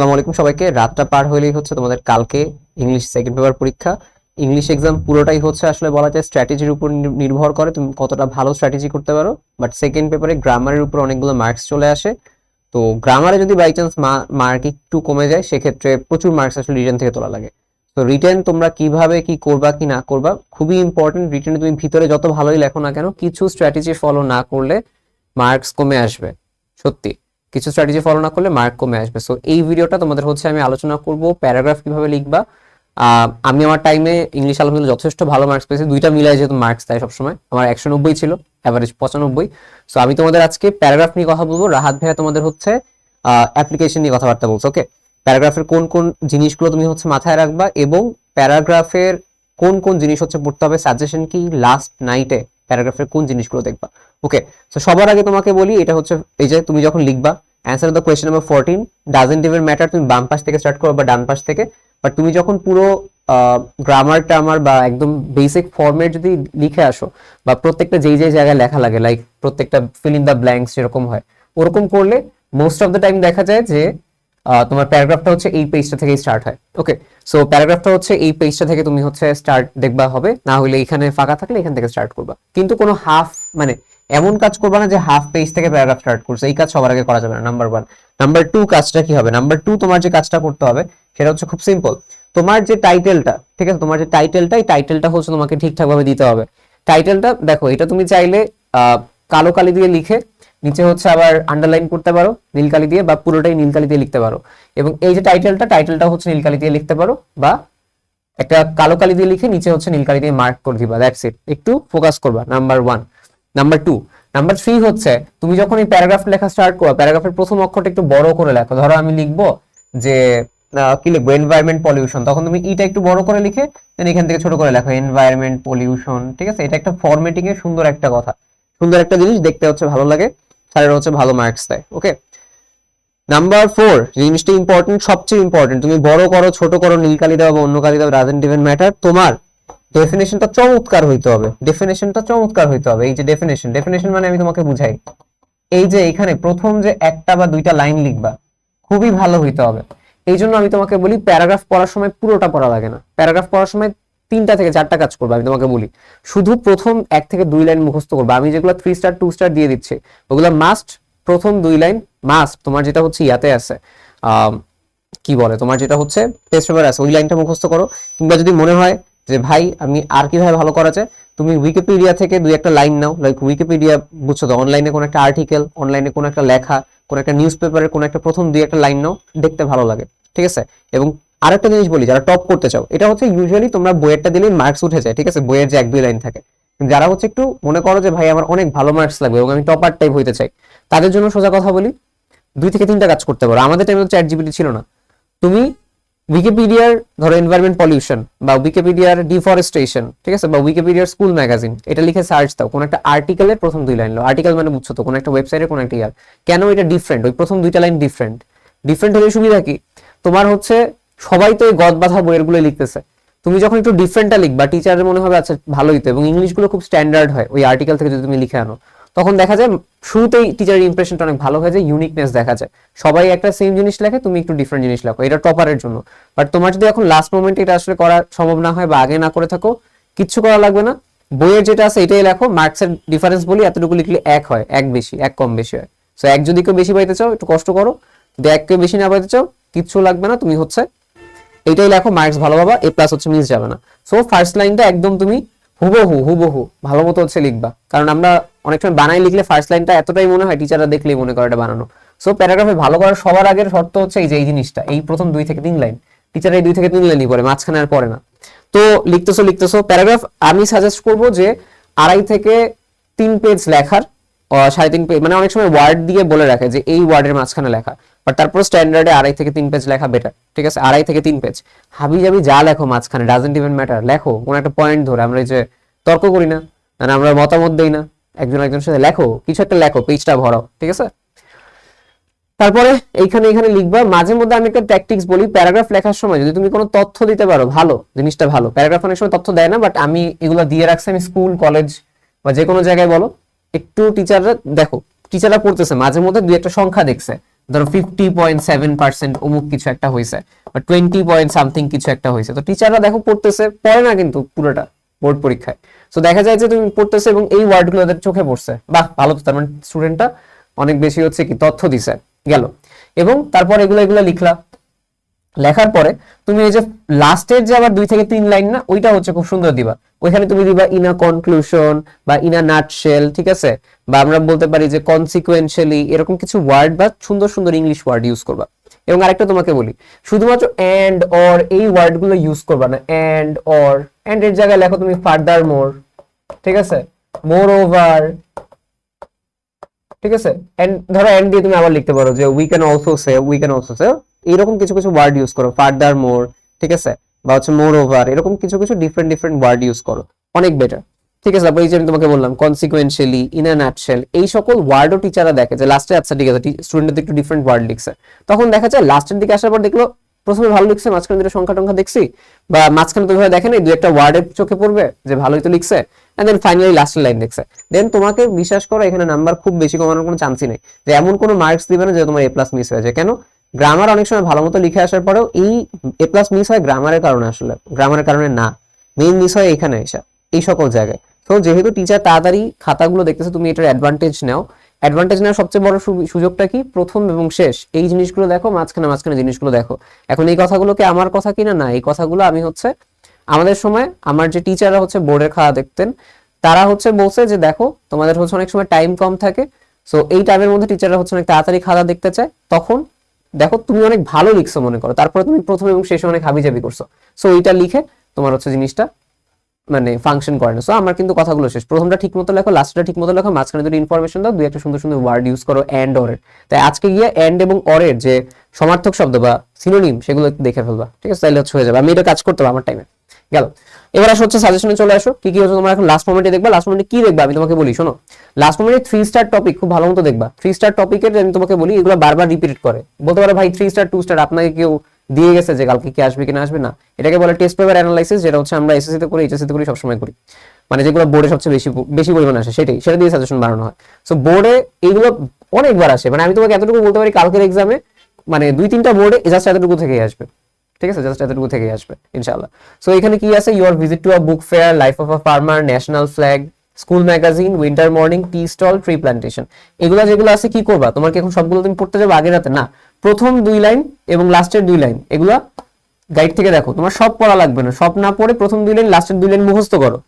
আসসালামু আলাইকুম সবাইকে। রাতটা পার হলেই হচ্ছে তোমাদের কালকে ইংলিশ সেকেন্ড পেপার পরীক্ষা। ইংলিশ এক্সাম পুরোটাই হচ্ছে আসলে বলা যায় স্ট্র্যাটেজির উপর নির্ভর করে। তুমি কতটা ভালো স্ট্র্যাটেজি করতে পারো। বাট সেকেন্ড পেপারে গ্রামারের উপর অনেকগুলো মার্কস চলে আসে। তো গ্রামারে যদি বাই চান্স মার্ক একটু কমে যায়, সেক্ষেত্রে প্রচুর মার্কস আসলে রিটার্ন থেকে তোলা লাগে। তো রিটার্ন তোমরা কীভাবে, কি করবা, কি না করবা, খুবই ইম্পর্টেন্ট রিটার্নে তুমি ভিতরে যত ভালোই লেখো না কেন, কিছু স্ট্র্যাটেজি ফলো না করলে মার্কস কমে আসবে। সত্যি। কিছু স্ট্র্যাটেজি ফলো না করলে মার্ক কমে আসবে। সো এই ভিডিওটা তোমাদের হচ্ছে আমি আলোচনা করব প্যারাগ্রাফ কীভাবে লিখবা। আমি আমার টাইমে ইংলিশ আলহামদুলিল্লাহ যথেষ্ট ভালো মার্কস পেয়েছি। দুইটা মিলাই যেহেতু মার্কস তাই সবসময়। আমার একশো নব্বই ছিল অ্যাভারেজ পঁচানব্বই। সো আমি তোমাদের আজকে প্যারাগ্রাফ নিয়ে কথা বলব। রাহাত ভাইয়া তোমাদের হচ্ছে অ্যাপ্লিকেশন নিয়ে কথাবার্তা বলছো ওকে প্যারাগ্রাফের কোন কোন জিনিসগুলো তুমি হচ্ছে মাথায় রাখবা এবং প্যারাগ্রাফের কোন কোন জিনিস হচ্ছে পড়তে হবে? সাজেশন কি? লাস্ট নাইটে প্যারাগ্রাফের কোন জিনিসগুলো দেখবা। ওকে তো সবার আগে তোমাকে বলি, এটা হচ্ছে এই যে তুমি যখন লিখবা answer the question number fourteen doesn't even matter তুমি বাম পাশ থেকে স্টার্ট করো বা ডান পাশ থেকে বাট তুমি যখন পুরো গ্রামার টামার বা একদম বেসিক ফর্মেট যদি লিখে আসো, বা প্রত্যেকটা যেই যেই জায়গায় লেখা লাগে লাইক প্রত্যেকটা ফিল ইন দ্য ব্ল্যাঙ্কস যেরকম হয়, ওরকম করলে মোস্ট অফ দ্য টাইম দেখা যায় যে তোমার প্যারাগ্রাফটা হচ্ছে এই পেজটা থেকে স্টার্ট হয়। ওকে সো প্যারাগ্রাফটা হচ্ছে এই পেজটা থেকে তুমি হচ্ছে স্টার্ট দেখবা হবে, না হলে এখানে ফাঁকা থাকলে এখান থেকে স্টার্ট করবা। কিন্তু কোনো হাফ মানে এমন কাজ করবা না যে হাফ পেজ থেকে প্যারাগ্রাফ স্টার্ট করছে, এই কাজ সবার আগে করা যাবে না নাম্বার ওয়ান নাম্বার টু কাজটা কি হবে? নাম্বার টু তোমার যে কাজটা করতে হবে, সেটা হচ্ছে খুব সিম্পল তোমার যে টাইটেলটা ঠিক আছে? তোমার যে টাইটেলটা এই টাইটেলটা হচ্ছে তোমাকে ঠিকঠাক ভাবে দিতে হবে। টাইটেলটা দেখো, এটা তুমি চাইলে কালো কালি দিয়ে লিখে নিচে হচ্ছে আবার আন্ডারলাইন করতে পারো নীল কালি দিয়ে বা পুরোটাই নীল কালি দিয়ে লিখতে পারো। এবং এই যে টাইটেলটা টাইটেলটা হচ্ছে নীল কালি দিয়ে লিখতে পারো বা একটা কালো কালি দিয়ে লিখে নিচে হচ্ছে নীল কালি দিয়ে মার্ক করে দিবা দ্যাটস ইট একটু ফোকাস করবা number one number two number three হচ্ছে, তুমি যখন এই প্যারাগ্রাফ লেখা স্টার্ট করো প্যারাগ্রাফের প্রথম অক্ষরটা একটু বড় করে লেখো। ধরো আমি লিখব যে কি লিখব? এনভায়রনমেন্ট পলিউশন তখন তুমি ইটা একটু বড় করে লিখে দেন এখান থেকে ছোট করে লেখো এনভায়রনমেন্ট পলিউশন ঠিক আছে? এটা একটা ফরম্যাটিং এর সুন্দর একটা কথা। সুন্দর একটা জিনিস, দেখতে হচ্ছে ভালো লাগে। স্যারের হচ্ছে ভালো মার্কস দেয় ওকে নাম্বার ফোর জিনিসটা ইম্পর্টেন্ট সবচেয়ে ইম্পর্টেন্ট তুমি বড় করো, ছোট করো, নীল কালি দাও বা অন্য কালি দাও ডাজেন্ট ইভেন ম্যাটার তোমার ডেফিনেশনটা চমৎকার হইতে হবে ডেফিনেশনটা চমৎকার হইতে হবে, এই যে ডেফিনেশন ডেফিনেশন মানে আমি তোমাকে বুঝাই, এই যে এখানে প্রথম যে একটা বা দুইটা লাইন লিখবা, খুবই ভালো হইতে হবে, এই জন্য আমি তোমাকে বলি প্যারাগ্রাফ পড়ার সময় পুরোটা পড়া লাগে না প্যারাগ্রাফ পড়ার সময় তিনটা থেকে চারটা কাজ করবে, আমি তোমাকে বলি। শুধু প্রথম এক থেকে দুই লাইন মুখস্থ করবে। আমি যেগুলো থ্রি স্টার টু স্টার দিয়ে দিচ্ছি, ওগুলো মাস্ট প্রথম দুই লাইন মাস্ট তোমার যেটা হচ্ছে ইয়াতে আছে। কি বলে? তোমার যেটা হচ্ছে টেস্ট পেপার আছে, ওই লাইনটা মুখস্থ করো। কিংবা যদি মনে হয় যে, ভাই, আমি আর কীভাবে ভালো করা যায়? তুমি উইকিপিডিয়া থেকে দুই একটা লাইন নাও। লাইক উইকিপিডিয়া বুঝছ তো অনলাইনে কোনো একটা আর্টিকেল অনলাইনে কোনো একটা লেখা, কোনো একটা নিউজ পেপারের কোনো একটা প্রথম দুই একটা লাইন নাও, দেখতে ভালো লাগে। ঠিক আছে? এবং আরেকটা জিনিস বলি, যারা টপ করতে চাও, এটা হচ্ছে ইউজুয়ালি তোমরা বইয়েরটা দিলে মার্কস উঠে যায়, ঠিক আছে? বইয়ের যে এক দুই লাইন থাকে। যারা হচ্ছে একটু মনে করো যে, ভাই, আমার অনেক ভালো মার্কস লাগবে এবং আমি টপার টাইপ হইতে চাই। তাদের জন্য সোজা কথা বলি, দুই থেকে তিনটা কাজ করতে পারো। আমাদের টাইমে তো চ্যাট জিপিটি ছিল না। তুমি উইকিপিডিয়ার ধরো এনভায়রনমেন্ট পলিউশন বা উইকিপিডিয়ার ডিফরেস্টেশন ঠিক আছে? বা উইকিপিডিয়ার স্কুল ম্যাগাজিন এটা লিখে সার্চ দাও। কোন একটা আর্টিকেলের প্রথম দুই লাইন লো। আর্টিকেল মানে বুঝছ তো, কোন একটা ওয়েবসাইটের কোন একটা ইয়ার। কেন এটা ডিফারেন্ট ওই প্রথম দুইটা লাইন ডিফারেন্ট ডিফারেন্ট হলে সুবিধা কি? তোমার হচ্ছে সবাই তো এই গদ বাঁধা বইয়েরগুলো লিখতেছে। তুমি যখন একটু ডিফারেন্টটা লিখবা টিচারের মনে হবে আচ্ছা ভালোই তো। এবং ইংলিশগুলো খুব স্ট্যান্ডার্ড হয়, ওই আর্টিকেল থেকে যদি তুমি লিখে আনো। তখন দেখা যায়, শুরুতেই টিচারের ইমপ্রেশনটা অনেক ভালো হয়ে যায় ইউনিকনেস দেখা যায়। সবাই একটা সেম জিনিস লেখে, তুমি একটু ডিফারেন্ট জিনিস লেখো। এটা টপারের জন্য। বাট তোমার যদি এখন লাস্ট মোমেন্টে এটা আসলে করা সম্ভব না হয় বা আগে না করে থাকো, কিচ্ছু করা লাগবে না। বইয়ের যেটা আছে, এটাই লেখো। মার্কসের ডিফারেন্স বলি, এতটুকু লিখলে এক হয়, এক বেশি, এক কম বেশি হয়। সো এক যদি কেউ বেশি পাইতে চাও, একটু কষ্ট করো। যদি এক কেউ বেশি না পাইতে চাও, কিচ্ছু লাগবে না, তুমি হচ্ছে এইটাই লেখো মার্কস ভালো পাবা এ প্লাস হচ্ছে মিস যাবে না। সো ফার্স্ট লাইনটা একদম তুমি হুবহু হুবহু, ভালো মতো হচ্ছে লিখবা। কারণ আমরা অনেক সময় বানাই লিখলে ফার্স্ট লাইনটা এতটাই মনে হয় টিচাররা দেখলেই মনে করে এটা বানানো। সো প্যারাগ্রাফে ভালো করার সবার আগের শর্ত হচ্ছে এই যে, এই জিনিসটা, এই প্রথম দুই থেকে তিন লাইন টিচার এই দুই থেকে তিন লাইনই পড়ে, মাঝখানে আর পড়ে না। তো, লিখতেছো লিখতেছো প্যারাগ্রাফ আমি সাজেস্ট করব যে আড়াই থেকে তিন পেজ লেখার সাড়ে তিন পেজ মানে অনেক সময় ওয়ার্ড দিয়ে বলে রাখে যে এই ওয়ার্ডের মাঝখানে লেখা। তারপর স্ট্যান্ডার্ডে আড়াই থেকে তিন পেজ লেখা বেটার ঠিক আছে? আড়াই থেকে তিন পেজ হাবি জাবি যা লেখো মাঝখানে ডাজেন্ট ইভেন ম্যাটার লেখো, কোন একটা পয়েন্ট ধরে, আমরা যে তর্ক করি না মানে আমরা মতামত দেই না, একজন একজনের সাথে লেখো, কিছু একটা লেখো পেজটা ভরাও ঠিক আছে? তারপরে এইখানে এখানে লিখবা, মাঝে মধ্যে আমি একটা ট্যাকটিক্স বলি প্যারাগ্রাফ লেখার সময় যদি তুমি কোনো তথ্য দিতে পারো, ভালো, জিনিসটা ভালো প্যারাগ্রাফ অনেক সময় তথ্য দেয় না বাট আমি এগুলো দিয়ে রাখছি, আমি স্কুল কলেজ বা যে কোনো জায়গায় বলো, একটু টিচাররা দেখো টিচাররা পড়তেছে, মাঝে মধ্যে দুই একটা সংখ্যা দেখছে ধরো ফিফটি পয়েন্ট সেভেন পার্সেন্ট অমুক কিছু একটা হয়েছে বা টোয়েন্টি পয়েন্ট সামথিং কিছু একটা হয়েছে তো টিচাররা দেখো পড়তেছে, পড়ে না কিন্তু পুরোটা বোর্ড পরীক্ষায়। তো দেখা যায় যে তুমি পড়তেছে এবং এই ওয়ার্ডগুলো ওদের চোখে পড়ছে। বাহ, ভালো তো, তার মানে স্টুডেন্টটা অনেক বেশি হচ্ছে কি, তথ্য দিছে, গেল। এবং তারপর এগুলো এগুলো লিখলা। লেখার পরে তুমি এই যে লাস্টের যে আবার দুই থেকে তিন লাইন না, ওইটা হচ্ছে খুব সুন্দর দিবা। ওইখানে তুমি দিবা ইনা কনক্লুশন বা ইনা নাটশেল ঠিক আছে? বা আমরা বলতে পারি যে কনসিকুয়েন্সিয়ালি এরকম কিছু ওয়ার্ড বা সুন্দর সুন্দর ইংলিশ ওয়ার্ড ইউজ করবা। এবং আরেকটা তোমাকে বলি, শুধুমাত্র এন্ড অর এই ওয়ার্ডগুলো ইউজ করবা না এন্ড অর এন্ড এর জায়গায় লেখো তুমি ফার্দার মোর ঠিক আছে? মোর ওভার ঠিক আছে? এন্ড ধরো এন্ড দিয়ে তুমি আবার লিখতে পারো যে we can also say we can also say এরকম কিছু কিছু ওয়ার্ড ইউজ করো ফার্দার মোর ঠিক আছে? বা হচ্ছে মোর ওভার এরকম কিছু কিছু ডিফারেন্ট ডিফারেন্ট ওয়ার্ড ইউজ করো, অনেক বেটার ঠিক আছে, তারপর এই যে আমি তোমাকে বললাম কনসিকুয়েন্সিয়ালি ইন আ নাটশেল এই সকল ওয়ার্ডও টিচাররা দেখে যে লাস্টে আচ্ছা ঠিক আছে স্টুডেন্টদের একটু ডিফারেন্ট ওয়ার্ড লিখছে। তখন দেখা যায় লাস্টের দিকে আসার পর দেখল, প্রথমে ভালো লিখছে, মাঝখানে দুটো সংখ্যা টংখ্যা দেখছি, বা মাঝখানে তো ভাবে দেখেন দু একটা ওয়ার্ডের চোখে পড়বে, যে ভালোই তো লিখছে এন্ড দেন ফাইনালি লাস্টের লাইন দেখছে। দেন তোমাকে বিশ্বাস করো, এখানে নাম্বার খুব বেশি কমানোর কোনো চান্সই নেই, যে এমন কোনো মার্কস দিবে না যে তোমার এ প্লাস মিস হয়ে যায়। কেন? গ্রামার অনেক সময় ভালো মতো লিখে আসার পরেও এই এ প্লাস মিস হয় গ্রামারের কারণে আসলে গ্রামারের কারণে না। মেইন মিস হয় এখানে এসা, এই সকল জায়গায়। তো যেহেতু টিচার তাড়াতাড়ি খাতাগুলো দেখতেছে, তুমি এটার অ্যাডভান্টেজ নাও। অ্যাডভান্টেজ নেওয়ার সবচেয়ে বড় সুযোগটা কি? প্রথম এবং শেষ। এই জিনিসগুলো দেখো, মাঝখানে মাঝখানে জিনিসগুলো দেখো। এখন এই কথাগুলোকে আমার কথা কিনা? না, এই কথাগুলো আমি হচ্ছে, আমাদের সময় আমার যে টিচাররা হচ্ছে বোর্ডের খাতা দেখতেন, তারা হচ্ছে বলছে যে, দেখো, তোমাদের হচ্ছে অনেক সময় টাইম কম থাকে। সো এই টাইমের মধ্যে টিচাররা হচ্ছে অনেক তাড়াতাড়ি খাতা দেখতে চায়। তখন দেখো, তুমি অনেক ভালো লিখছো মনে করো। তারপরে তুমি প্রথম এবং শেষে অনেক হাবিজাবি করছ। সো এইটা লিখে তোমার হচ্ছে জিনিসটা মানে ফাংশন করে না। সো আমার কিন্তু কথাগুলো শেষ। প্রথমটা ঠিক মতো লেখো লাস্টটা ঠিক মতো লেখো, মাঝখানে দুটো ইনফরমেশন দাও, দুই একটা সুন্দর সুন্দর ওয়ার্ড ইউজ করো এন্ড অরের তাই আজকে গিয়ে অ্যান্ড এবং অরের যে সমার্থক শব্দ বা সিনোনিম সেগুলো দেখে ফেলবা। ঠিক আছে? তাহলে হচ্ছে হয়ে যাবে। আমি এটা কাজ করতে পারব আমার টাইমে গেল। এবার আসো হচ্ছে সাজেশনে চলে আসো। কি কি হচ্ছে তোমরা এখন লাস্ট মোমেন্টে দেখবা? লাস্ট মোমেন্টে কি দেখবা? আমি তোমাকে বলি, শোনো। লাস্ট মোমেন্টে থ্রি স্টার টপিক খুব ভালো মতো দেখবা। থ্রি স্টার টপিকের আমি তোমাকে বলি, এগুলো বারবার রিপিট করে। বলতে পারে ভাই থ্রি স্টার টু স্টার আপনাকে কেউ দিয়ে গেছে যে কালকে কি আসবে, কি না আসবে? না। এটাকে বলে টেস্ট পেপার অ্যানালাইসিস যেটা হচ্ছে আমরা এসএসসি তে করি এইচএসসি তে করি, সবসময় করি। মানে যেগুলো বোর্ডে সবচেয়ে বেশি বেশি পরিমাণে আসে, সেটাই। সেটা দিয়ে সাজেশন বানানো হয়। সো বোর্ডে এইগুলো অনেকবার আসে। মানে আমি তোমাকে এতটুকু বলতে পারি, কালকের এক্সামে মানে দুই তিনটা বোর্ডে জাস্ট এতটুকু থেকেই আসবে। ঠিক আছে? জাস্ট এতটুকু থেকেই আসবে, ইনশাআল্লাহ। সো এখানে কি আছে? Your visit to a book fair life of a farmer national flag school magazine winter morning tea stall tree plantation এগুলো যেগুলো আছে, কি করবা? তোমার কি এখন সবগুলো তুমি পড়তে যাবে আগে রাতে না। প্রথম দুই লাইন এবং লাস্টের দুই লাইন, এগুলা গাইড থেকে দেখো। তোমার সব পড়া লাগবে না। সব না পড়ে প্রথম দুই লাইন, লাস্টের দুই লাইন মুখস্থ করো।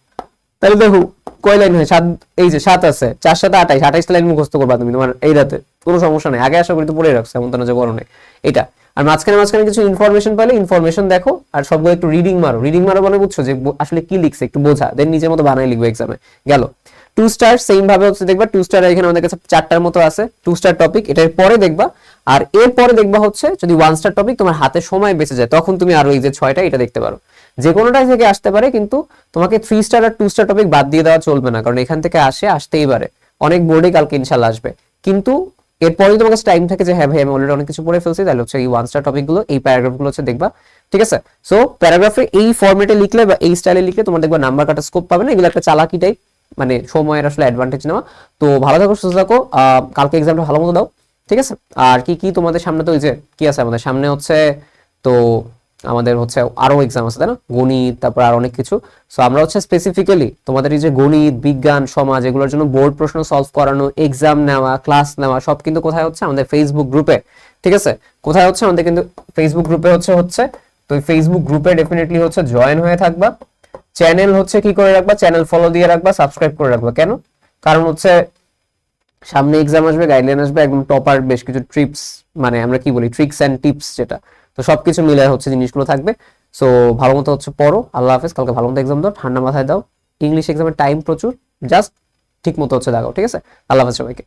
তাহলে দেখো, কয় লাইন হয়? সাত, এই যে সাত আছে। চার সাথে আঠাইশ আঠাইশ লাইন মুখস্থ করবা তুমি তোমার এই রাতে। কোনো সমস্যা নেই। আগে আশা করি তো পড়ে রাখছো এমন তো না যে বড় নেই। এটা। আর মাঝখানে মাঝখানে কিছু ইনফরমেশন পেলে ইনফরমেশন দেখো, আর সবগুলো একটু রিডিং মারো। রিডিং মারো মানে বুঝছ যে আসলে কি লিখছে, একটু বোঝা। দেন নিজের মতো বানাই লিখবে এক্সামে গেল। টু স্টার সেম ভাবে হচ্ছে দেখবা টু স্টার এখানে আমাদের কাছে চারটার মতো আছে। টু স্টার টপিক এটার পরে দেখবা। আর এর পরে দেখবা হচ্ছে, যদি ওয়ান স্টার টপিক তোমার হাতে সময় বেঁচে যায়, তখন তুমি আরও এই যে ছয়টা, এটা দেখতে পারো। যে কোনোটাই থেকে আসতে পারে, কিন্তু তোমাকে থ্রি স্টার আর টু স্টার টপিক বাদ দিয়ে দেওয়া চলবে না। কারণ এখান থেকে আসে, আসতেই পারে। অনেক বোর্ডে কালকে ইনশাল্লাহ আসবে। কিন্তু এরপরেই তোমার কাছে টাইম থাকে যে হ্যাঁ ভাই, আমি অলরেডি অনেক কিছু পড়ে ফেলছি, তাহলে হচ্ছে এই ওয়ান স্টার টপিকগুলো, এই প্যারাগ্রাফগুলো হচ্ছে দেখবা। ঠিক আছে? সো প্যারাগ্রাফে এই ফরম্যাটে লিখলে বা এই স্টাইলে লিখলে তোমার দেখবা নাম্বার কাটার স্কোপ পাবে না, এগুলো একটা চালাকি টাইপ মানে সময়ের আসলে অ্যাডভান্টেজ নেওয়া। তো ভালো থাকো, সুস্থ থাকো। কালকে এক্সামটা ভালো মতো দাও, ঠিক আছে? আর কি কি তোমাদের সামনে তো ওই যে কি আছে আমাদের সামনে হচ্ছে, তো আমাদের হচ্ছে আরও এক্সাম আছে, তাই না? গণিত, তারপর আর অনেক কিছু। সো আমরা হচ্ছে স্পেসিফিক্যালি তোমাদের এই যে গণিত, বিজ্ঞান, সমাজ, এগুলোর জন্য বোর্ড প্রশ্ন সলভ করানো এক্সাম নেওয়া ক্লাস নেওয়া, সব কিন্তু কোথায় হচ্ছে আমাদের ফেসবুক গ্রুপে ঠিক আছে? কোথায় হচ্ছে আমাদের কিন্তু ফেসবুক গ্রুপে হচ্ছে হচ্ছে, তো ফেসবুক গ্রুপে ডেফিনেটলি হচ্ছে জয়েন হয়ে থাকবা। চ্যানেল হচ্ছে কি করে রাখবা? চ্যানেল ফলো দিয়ে রাখবা সাবস্ক্রাইব করে রাখবা। কেন? কারণ হচ্ছে সামনে এক্সাম আসবে গাইডলাইন আসবে, একদম টপার বেশ কিছু ট্রিপস মানে আমরা কি বলি ট্রিক্স অ্যান্ড টিপস যেটা। তো সবকিছু মিলে হচ্ছে জিনিসগুলো থাকবে। সো ভালো মতো হচ্ছে পড়ো। আল্লাহ হাফেজ, কালকে ভালো মতো এক্সাম দাও, ঠান্ডা মাথায় দাও। ইংলিশ এক্সামের টাইম প্রচুর। জাস্ট ঠিক মতো হচ্ছে দেখো ঠিক আছে? আল্লাহ হাফেজ সবাইকে।